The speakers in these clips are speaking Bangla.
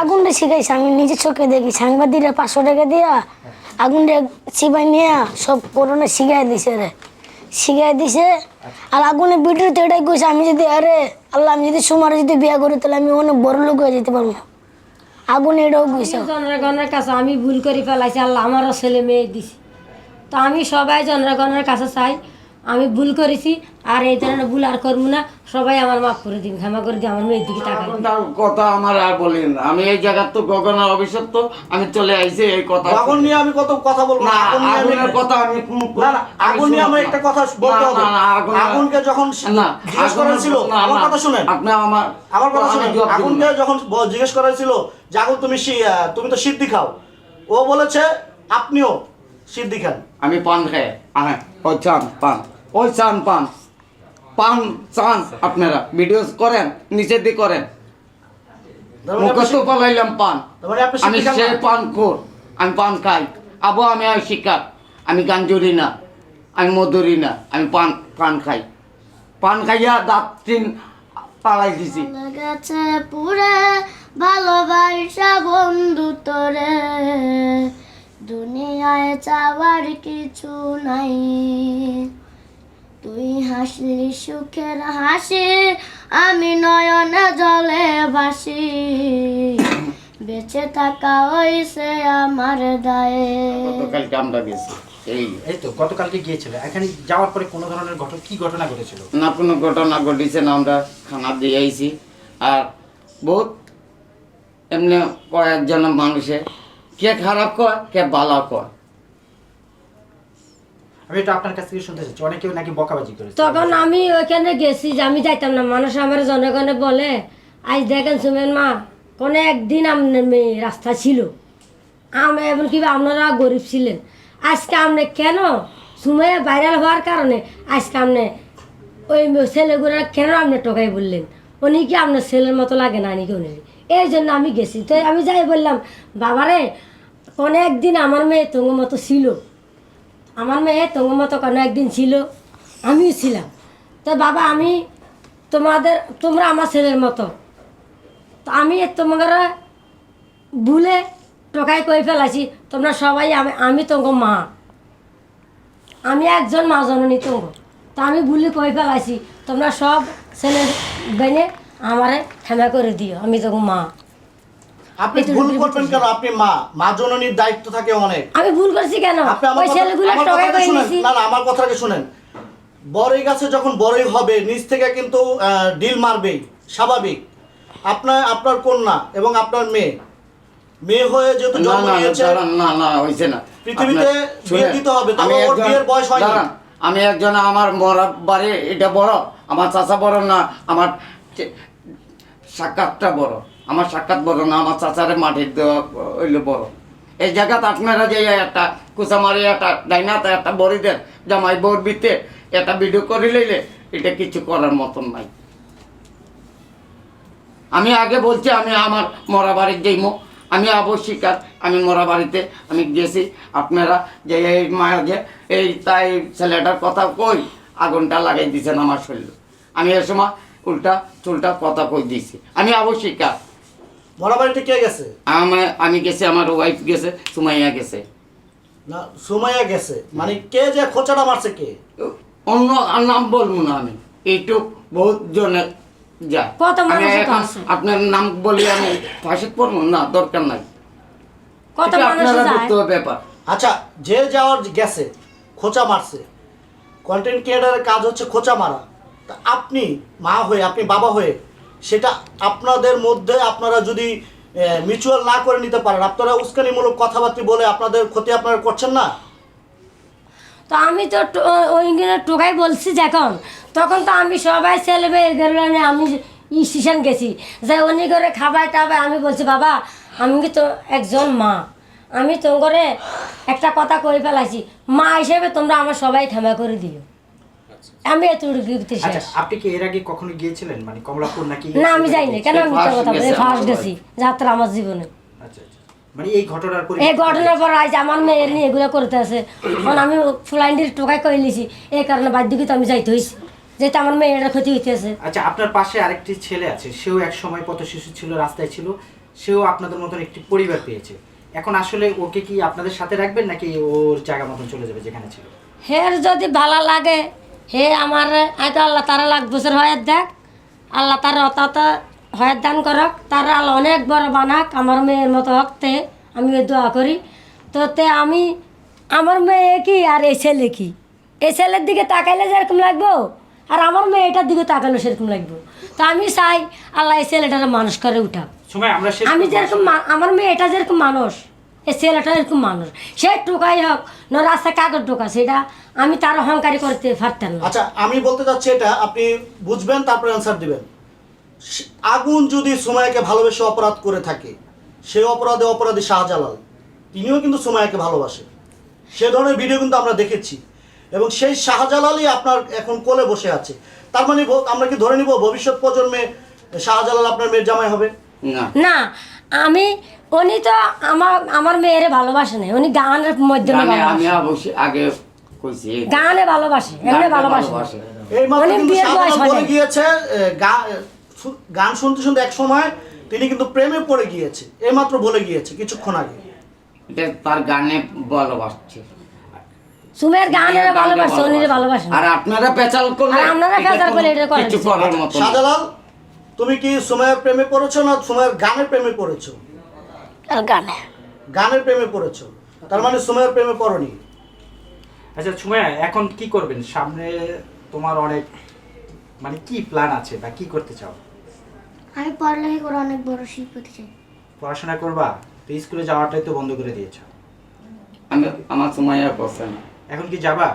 আগুনটা শিখাইছে, আমি নিজে চোখে দেখি। সাংবাদিকরা পাঁচশো টাকা দিয়া আগুনটা চিপাই নিয়ে সব করোনা শিখাই দিছে রে। শিখাই দিছে, আর আগুনের ভিডিওতে এটাই কইছে, আমি যদি, আরে আল্লাহ, আমি যদি সুমার যদি বিয়া করি, তাহলে আমি অনেক বড় লোক হয়ে যেতে পারব। আগুন এটাও কইছে। জনগণের কাছে আমি ভুল করে ফেলাইছি, আল্লাহ, আমারও ছেলে মেয়ে দিছি। তো আমি সবাই জনগণের কাছে চাই আমি ভুল করেছি আর এই ধরনের ভুল আর করব না। সবাই আমার মাফ করে দিন ক্ষমা করে দিন আমার মেয়ের দিকে কথা আমার আর বলেন আমি এই জায়গার তো গগনার অভিশপ্ত আমি চলে আইছি এই কথা আগুন নিয়ে আমি কত কথা বলব? না আগুন নিয়ে আমি আগুনের কথা আমি না না আগুন নিয়ে আমার একটা কথা বলতে হবে। না, না, আগুন- আগুনকে যখন না জিজ্ঞেস করা না, আমার কথা শুনেন। আপনি আমার আমার কথা শুনেন। আগুনকে যখন জিজ্ঞেস করা হয়েছিল যে আগুন তুমি তুমি তো সিদ্ধি খাও। ও বলেছে আপনিও সিদ্ধি খান। আমি পান খাই। হ্যাঁ পান। ওই চান পান। পান চান আপনারা। ভিডিও করেন নিচে দিয়ে করেন। মুখস্থ পালাইলাম পান। তার আমি সে পান খোর। আমি পান খাই। আবু আমি আর শিকার। আমি গাঞ্জুরি না। আমি মধুরি না। আমি পান পান খাই। পান খাইয়া দাঁত তিন পালাই দিছি। গেছে পুরে ভালোবাসা বন্ধু তোরে। দুনিয়ায় চাওয়ার কিছু নাই। তুই হাসলি সুখের হাসি আমি নয়নে জলে ভাসি। বেঁচে থাকা হইছে আমার দায়ে। গতকালকে আমরা গেছি। এই এই তো গতকালকে গিয়েছিল। এখানে যাওয়ার পরে কোনো ধরনের ঘটনা কি ঘটনা ঘটেছিল? না কোনো ঘটনা ঘটেছে না আমরা খানা দিয়ে আইছি। আর বহুত এমনি কয়েকজন মানুষে কে খারাপ কয় কে ভালো কয়। আমি এটা আপনার কাছ থেকে শুনতে চাচ্ছি। অনেকেও নাকি বকাবাজি করেছে। তখন আমি ওইখানে গেছি যে আমি যাইতাম না। মানুষ আমার জনগণে বলে, আজ দেখেন সুমেন মা কোনো একদিন আপনার মেয়ে রাস্তা ছিল। আমি এমনকি আপনারা গরিব ছিলেন। আজকে আপনি কেন সুমে ভাইরাল হওয়ার কারণে আজকে আপনি ওই ছেলেগুলো কেন আপনি টোকাই বললেন? উনি কি আপনার ছেলের মতো লাগে না নাকি উনি? এই জন্য আমি গেছি। তো আমি যাই বললাম, বাবারে কোনো একদিন আমার মেয়ে তোমার মতো ছিল। আমার মেয়ে তোমার মতো কোনো একদিন ছিল? আমিও ছিলাম। তো বাবা, আমি তোমাদের, তোমরা আমার ছেলের মতো। তো আমি তোমাদের ভুলে টোকাই কই ফেলাছি তোমরা সবাই আমি আমি তোমার মা। আমি একজন মা জননী তোমার তো আমি ভুলে কই ফেলাছি তোমরা সব ছেলে বেনে আমারে ক্ষমা করে দিও। আমি তোমার মা। আপনি ভুল করবেন কেন? আপনি মা। মা জননীর দায়িত্ব থাকে অনেক। আমি ভুল করছি কেন? আপনি আমার কথা- শুনেন। নিছি। না না আমার কথাটা শুনেন। বড়ই গাছে যখন বড়ই হবে নিচ থেকে কিন্তু ডিল মারবেই। স্বাভাবিক। আপনার আপনার কন্যা এবং আপনার মেয়ে। মেয়ে হয়ে যেহেতু জন্ম না নিয়েছে না না হয়েছে না। পৃথিবীতে বিয়ে দিতে হবে, তবে আমি ওর একজন- বিয়ের বয়স হয়নি। আমি একজন আমার মরা বাড়ি এটা বড় আমার চাচা বড় না আমার সাক্ষাৎটা বড়। আমার সাক্ষাৎ বড় না, আমার চাচারে মাটির দেওয়া হইল বড়। এই জায়গাতে আপনারা যে একটা কুচামারি একটা ডাইনাতে, একটা বড়ি দেন জামাই বউর বিতে একটা ভিডিও করে লইলে, এটা কিছু করার মতন নাই। আমি আগে বলছি, আমি আমার মরা বাড়ির যাইমো আমি অবশ্যিকার আমি মরা বাড়িতে আমি গেছি। আপনারা যে এই মায়া যে এই তাই ছেলেটার কথা কই, আগুনটা লাগাই দিয়েছেন আমার শরীর। আমি এ সময় উল্টা চুলটা কথা কই দিয়েছি আমি অবশ্যিকার মরা বাড়িতে কে গেছে? আমার আমি গেছি আমার ওয়াইফ গেছে সুমাইয়া গেছে। না সুমাইয়া গেছে। মানে কে যে খোঁচাটা মারছে কে? অন্য নাম বলব না আমি। এইটুক বহুত জনে যায় কত আমি এখন আপনার নাম বলি আমি ফাঁসি পড়ব না দরকার নাই। কত মানুষ আপনারা যায়? ব্যাপার। আচ্ছা যে যাওয়ার গেছে খোঁচা মারছে কন্টেন্ট ক্রিয়েটারের কাজ হচ্ছে খোঁচা মারা। তা আপনি মা হয়ে আপনি বাবা হয়ে সেটা আপনাদের মধ্যে আপনারা যদি মিউচুয়াল না করে নিতে পারেন, আপনারা উস্কানিমূলক কথাবার্তা বলে আপনাদের ক্ষতি আপনারা করছেন না? তো আমি তো ওই টোকাই বলছি যখন তখন তো আমি সবাই ছেলে মেয়ে আমি স্টেশন গেছি। যে উনি করে খাবার টাবার আমি বলছি, বাবা, আমি তো একজন মা। আমি তো করে একটা কথা কই ফেলাইছি। মা হিসেবে তোমরা আমার সবাই ক্ষমা করে দিও। আমি এতটুকু আচ্ছা শেষ। আপনি কি এর আগে কখনো গিয়েছিলেন? মানে কমলাপুর নাকি? না আমি যাইনি কেন আমি মিথ্যা কথা বলি? ফার্স্ট গেছি যাত্রা আমার জীবনে। আচ্ছা আচ্ছা মানে এই ঘটনার পরে এই ঘটনার পর আজ আমার মেয়ের নিয়ে এগুলো করতে আছে। কারণ আমি ফুলাইন্ডির কই নিছি এই কারণে বাধ্য আমি যাইতে হয়েছি যেহেতু আমার মেয়ের ক্ষতি হইতেছে। আচ্ছা আপনার পাশে আরেকটি ছেলে আছে সেও এক সময় পথ শিশু ছিল রাস্তায় ছিল সেও আপনাদের মতন একটি পরিবার পেয়েছে। এখন আসলে ওকে কি আপনাদের সাথে রাখবেন নাকি ওর জায়গা মতন চলে যাবে যেখানে ছিল? হের যদি ভালো লাগে হে আমার আয়তো আল্লাহ তারা লাখ বছর হয়াত দেখ আল্লাহ তার অতাত হয়াত দান করক। তার আল্লাহ অনেক বড় বানাক আমার মেয়ের মতো হক তে আমি ওই দোয়া করি। তো তে আমি আমার মেয়ে কি আর এই ছেলে কি? এই ছেলের দিকে তাকাইলে যেরকম লাগবো আর আমার মেয়েটার দিকে তাকাইলে সেরকম লাগবো। তো আমি চাই আল্লাহ এই ছেলেটারে মানুষ করে উঠাক। আমি যেরকম আমার মেয়েটা যেরকম মানুষ এ ছেলেটা এরকম মানুষ। সে টোকাই হোক না রাস্তায় কাগজ টোকা সেটা আমি তার অহংকারী করতে পারতাম না। আচ্ছা আমি বলতে চাচ্ছি এটা আপনি বুঝবেন তারপরে অ্যান্সার দিবেন। আগুন যদি সুমায়াকে ভালোবেসে অপরাধ করে থাকে সেই অপরাধে অপরাধী শাহজালাল। তিনিও কিন্তু সুমায়াকে ভালোবাসে। সে ধরনের ভিডিও কিন্তু আমরা দেখেছি। এবং সেই শাহজালালই আপনার এখন কোলে বসে আছে। তার মানে আমরা কি ধরে নিব ভবিষ্যৎ প্রজন্মে শাহজালাল আপনার মেয়ের জামাই হবে? না। না আমি উনি তো আমার আমার মেয়েরে ভালোবাসে না উনি গানের মাধ্যমে আমি অবশ্যই আগে কইছি গানে ভালোবাসে এমনি ভালোবাসে। বিয়ের বয়স হয় গিয়েছে গান শুনতে শুনতে এক সময় তিনি কিন্তু প্রেমে পড়ে গিয়েছে এই মাত্র বলে গিয়েছে কিছুক্ষণ আগে। এটা তার গানে ভালোবাসছে। সুমের গানের ভালোবাসে আর আপনারা পেঁচাল করলে আপনারা পেঁচাল করলে এটা করেন। কিছু করার মতো। শাহজালাল তুমি কি সময়ের প্রেমে পড়েছো না সময়ের গানের প্রেমে পড়েছো? আর গানে। গানের প্রেমে পড়েছো। তার মানে সময়ের প্রেমে পড়নি। আচ্ছা সময় এখন কি করবেন? সামনে তোমার অনেক মানে কি প্ল্যান আছে বা কি করতে চাও? আমি পড়ালেখা করে অনেক বড় শিল্প চাই। পড়াশোনা করবা? তো স্কুলে যাওয়াটাই তো বন্ধ করে দিয়েছ। আমি আমার সময় আর বসে না এখন কি যাবা?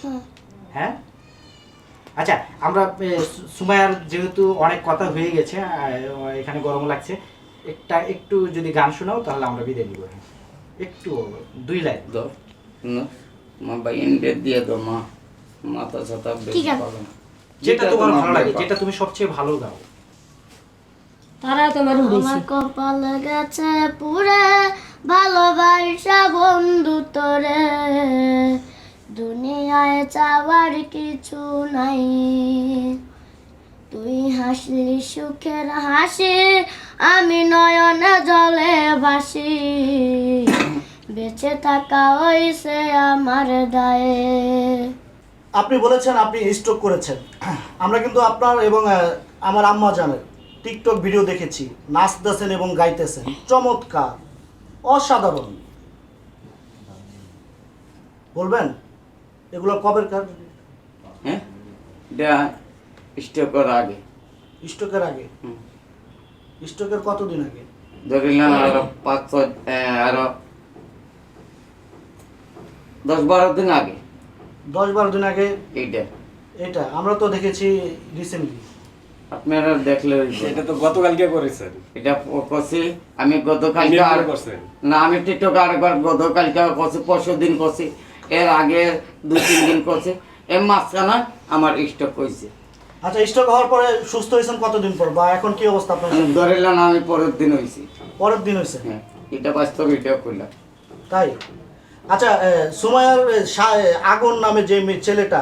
হ্যাঁ হ্যাঁ? আচ্ছা আমরা সুমায়ার যেহেতু অনেক কথা হয়ে গেছে এখানে গরম লাগছে। একটা একটু যদি গান শোনাও তাহলে আমরা বিদায় নিব। একটু দুই লাইন। দো না মা ইন্ডে দিয়ে দো মা। মাথা ছাতা বেশি পাবে যেটা তোমার ভালো লাগে যেটা তুমি সবচেয়ে ভালো গাও। তারা তোমার আমার কপাল গেছে পুরে ভালোবাসা বন্ধু তোরে। দুনিয়ায় চাওয়ার কিছু নাই। তুই হাসলি সুখের হাসি আমি নয়নে জলে ভাসি। বেঁচে থাকা হইছে আমার দায়ে। আপনি বলেছেন আপনি স্ট্রোক করেছেন। আমরা কিন্তু আপনার এবং আমার আম্মা জানের টিকটক ভিডিও দেখেছি। নাচতেছেন এবং গাইতেছেন। চমৎকার। অসাধারণ। বলবেন এগুলো কবের কার? হ্যাঁ? এটা স্টকের আগে। স্ট্রোকের আগে? হুম। স্ট্রোকের কতদিন আগে? ধরিলাম আরও পাঁচ ছয় আরও দশ বারো দিন আগে। দশ বারো দিন আগে? এইটা। এটা আমরা তো দেখেছি রিসেন্টলি আপনারা দেখলে এটা তো গতকালকে করেছেন। এটা করছি আমি গতকালকে আর করছেন। না আমি টিকটক আরেকবার গতকালকে করছি পরশু দিন করছি। এর আগে দুই তিন দিন করছি। এর মাঝখানে আমার স্টক হয়েছে। আচ্ছা স্ট্রোক হওয়ার পরে সুস্থ হয়েছেন কতদিন পর? বা এখন কি অবস্থা আপনার? ধরিলাম আমি পরের দিন হয়েছি। পরের দিন হয়েছে? হ্যাঁ এটা বাস্তব এটা করলাম তাই? আচ্ছা সুমায়ার আগুন নামে যে ছেলেটা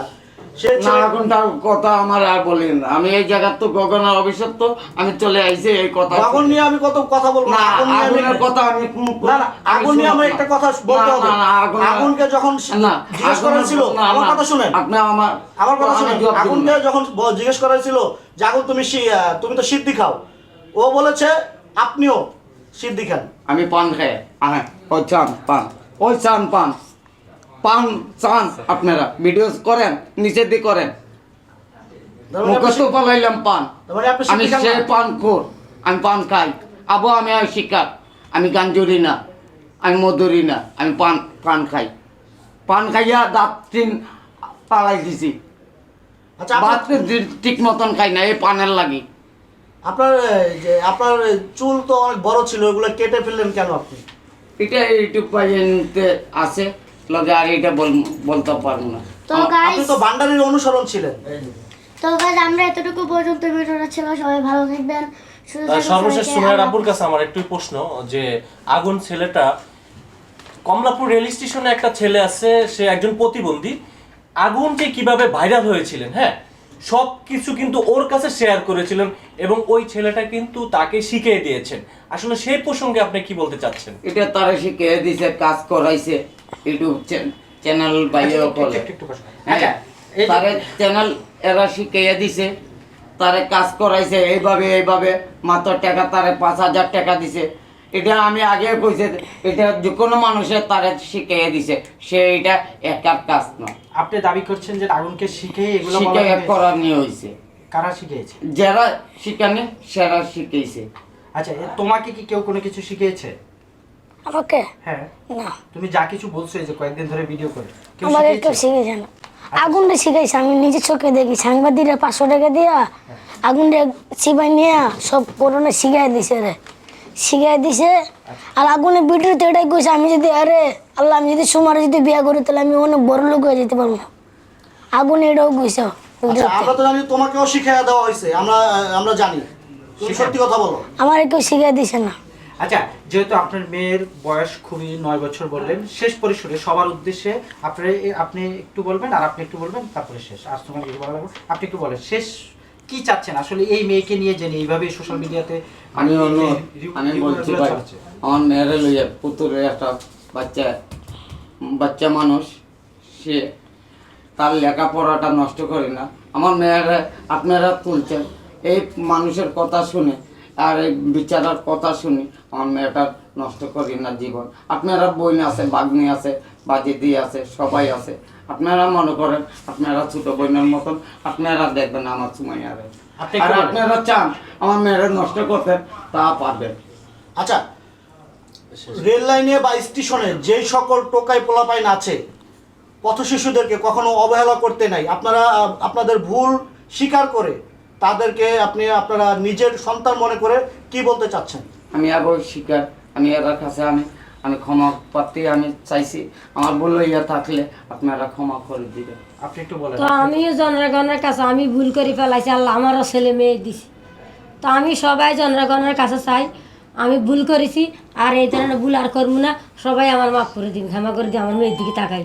না এখন তার কথা আমার আর বলেন। আমি এই জায়গার তো গগনের অভিশপ্ত আমি চলে আইছি এই কথা আগুন নিয়ে আমি কত কথা বলব না না আগুন নিয়ে আমি- আগুনের কথা আমি না না আগুন নিয়ে আমি একটা কথা বলতে হবে। না, না, আগুন আগুনকে যখন না জিজ্ঞেস করা ছিল না, আমার কথা শুনেন। আপনি আমার আমার কথা শুনেন। আগুনকে যখন জিজ্ঞেস করা হয়েছিল যে আগুন তুমি তুমি তো সিদ্ধি খাও। ও বলেছে আপনিও সিদ্ধি খান। আমি পান খাই। হ্যাঁ ওই চান পান। ওই চান পান। পান চান আপনারা। ভিডিও করেন নিচে দিয়ে করেন। মুখস্থ পালাইলাম পান। আমি সে পান কর আমি পান খাই। আবু আমি শিকার। আমি গাঞ্জুরি না আমি মধুরি না আমি পান পান খাই। পান খাইয়া দাঁত তিন পালাই দিছি। আচ্ছা ভাত ঠিক মতন খাই না এই পানের লাগি। আপনার যে আপনার চুল তো অনেক বড় ছিল ওগুলো কেটে ফেললেন কেন আপনি? এটা ইউটিউব আছে। লগে আর এটা বলতে পারব না। তো আপনি তো বান্ডারির অনুসরণ ছিলেন। তো গাইস আমরা এতটুকু পর্যন্ত ভিডিওটা ছিল সবাই ভালো থাকবেন সর্বশেষ কাছে আমার একটু প্রশ্ন যে আগুন ছেলেটা কমলাপুর রেল স্টেশনে একটা ছেলে আছে সে একজন প্রতিবন্ধী আগুন যে কীভাবে ভাইরাল হয়েছিলেন হ্যাঁ? সব কিছু কিন্তু ওর কাছে শেয়ার করেছিলেন এবং ওই ছেলেটা কিন্তু তাকে শিখিয়ে দিয়েছেন। আসলে সেই প্রসঙ্গে আপনি কি বলতে চাচ্ছেন? এটা তারা শিখিয়ে দিয়েছে কাজ করাইছে। ইউটিউব চ্যানেল বাইরে একটু- করে একটু- একটু বসো। হ্যাঁ? এই যে- তারে চ্যানেল এরা শিখিয়ে দিছে তারে কাজ করাইছে এইভাবে এইভাবে মাত্র টাকা তারে পাঁচ হাজার টাকা দিছে। এটা আমি আগে কইছে এটা যে কোনো মানুষের তারে শিখিয়ে দিছে সে এটা একার কাজ নয় আপনি দাবি করছেন যে আগুনকে শিখে এগুলো? করা নিয়ে হয়েছে। কারা শিখিয়েছে? যারা শিখানে সেরা শিখেছে আচ্ছা তোমাকে কি কেউ কোনো কিছু শিখিয়েছে? আমাকে? হ্যাঁ। না। তুমি যা কিছু বলছো এই যে কয়েকদিন ধরে ভিডিও করে আমাকে কেউ শিখিয়েছে না। আগুনটা শিখাইছে আমি নিজে চোখে দেখি। সাংবাদিকরা পাঁচশো টাকা দিয়া আগুনটা চিবাই নিয়ে সব করোনা শিখাই দিছে রে। শিখাই দিছে আর আগুনের ভিডিওতে এটাই কইছে আমি যদি আরে আল্লাহ আমি যদি সুমারে যদি বিয়া করি তাহলে আমি অনেক বড় লোক হয়ে যেতে পারব। আগুন এটাও কইছে। আচ্ছা। আমরা তো জানি তোমাকেও শিখিয়ে দেওয়া হয়েছে আমরা আমরা জানি। তুমি সত্যি কথা বলো। আমার কেউ শিখাই দিছে না। আচ্ছা যেহেতু আপনার মেয়ের বয়স খুবই নয় বছর বললেন শেষ পরিসরে সবার উদ্দেশ্যে আপনি আপনি একটু বলবেন আর আপনি একটু বলবেন তারপরে শেষ। আর তোমার কিছু বলা আপনি একটু বলেন শেষ কি চাচ্ছেন? আসলে এই মেয়েকে নিয়ে জেনে এইভাবে সোশ্যাল মিডিয়াতে আমি অন্য আমি বলছি ভাই আমার মেয়েরে লইয়া পুতুরের একটা বাচ্চা বাচ্চা মানুষ সে তার লেখাপড়াটা নষ্ট করে না। আমার মেয়েরা আপনারা তুলছেন এই মানুষের কথা শুনে আর এই বিচারার কথা শুনি আমার মেয়েটা নষ্ট করি না জীবন। আপনারা বইন আছে বাগ্নি আছে বাজিদি আছে সবাই আছে। আপনারা মনে করেন আপনারা ছোট বোনের মতন আপনারা দেখবেন আমার সময় আরে আপনি আর আপনারা চান আমার মেয়েরা নষ্ট করতেন তা পারবেন। আচ্ছা রেল লাইনে বা স্টেশনে যে সকল টোকাই পোলাপাইন আছে পথ শিশুদেরকে কখনো অবহেলা করতে নাই। আপনারা আপনাদের ভুল স্বীকার করে তাদেরকে আপনি আপনারা নিজের সন্তান মনে করে কি বলতে চাচ্ছেন? আমি আরও শিকার আমি এর কাছে আমি আমি ক্ষমা প্রার্থী আমি চাইছি। আমার ভুল ইয়া থাকলে আপনারা ক্ষমা করে দিবেন। আপনি একটু বলেন। তো আমিও জনগণের কাছে আমি ভুল করে ফেলাইছি আল্লাহ আমারও ছেলে মেয়ে দিছি। তো আমি সবাই জনগণের কাছে চাই আমি ভুল করেছি আর এই ধরনের ভুল আর করব না। সবাই আমার মাফ করে দিন ক্ষমা করে দিন আমার মেয়ের দিকে তাকাই